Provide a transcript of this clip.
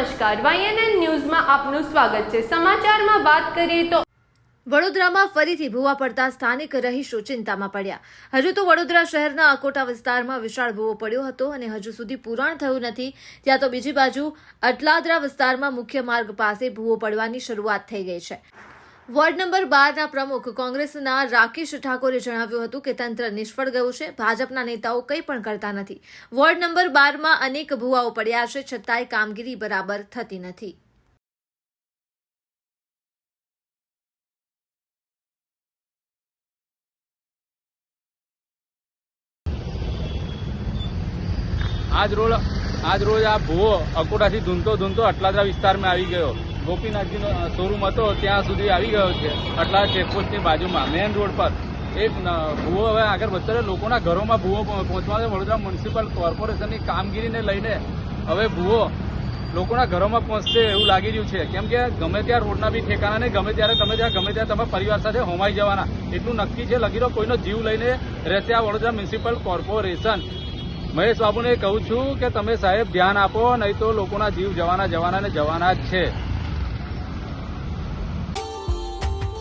નમસ્કાર. વાયએનએન ન્યૂઝમાં આપનું સ્વાગત છે. સમાચારમાં વાત કરીએ તો વડોદરામાં ફરીથી ભૂવા પડતા સ્થાનિક રહીશો ચિંતામાં પડ્યા. હજુ તો વડોદરા શહેરના અકોટા વિસ્તારમાં વિશાળ ભૂવો પડ્યો હતો અને હજુ સુધી પુરાણ થયું નથી. ત્યાં તો બીજી બાજુ અટલાદરા વિસ્તારમાં મુખ્ય માર્ગ પાસે ભૂવો પડવાની શરૂઆત થઈ ગઈ છે. વોર્ડ નંબર બારના પ્રમુખ કોંગ્રેસના રાકેશ ઠાકોરે જણાવ્યું હતું કે તંત્ર નિષ્ફળ ગયું છે, ભાજપના નેતાઓ કંઈ પણ કરતા નથી. વોર્ડ નંબર બારમાં અનેક ભુવાઓ પડ્યા છે, છતાંય કામગીરી બરાબર થતી નથી. આજ રોજ આજ રોજ આ ભૂવો અકોટાથી ધૂંધતો ધૂંધતો અટલાદરા વિસ્તારમાં આવી ગયો. ગોપીનાથજીનો શોરૂમ હતો, ત્યાં સુધી આવી ગયો છે. આટલા ચેકપોસ્ટની બાજુમાં મેઇન રોડ પર. એક ભૂવો હવે આગળ વધતા લોકોના ઘરોમાં ભૂવો પહોં- પહોંચવા વડોદરા મ્યુનિસિપલ કોર્પોરેશનની કામગીરીને લઈને હવે ભૂવો લોકોના ઘરોમાં પહોંચશે એવું લાગી રહ્યું છે. કેમ કે ગમે ત્યાં રોડના બી ઠેકાણા નહીં, ગમે ત્યારે તમે ત્યાં ગમે ત્યાં તમે પરિવાર સાથે હોમાઈ જવાના. એટલું નક્કી છે લગી રહ્યો કોઈનો જીવ લઈને રહેશે આ વડોદરા મ્યુનિસિપલ કોર્પોરેશન મહેશ બાબુને કહું છું કે તમે સાહેબ ધ્યાન આપો, નહીં તો લોકોના જીવ જવાના જવાના ને જવાના જ છે.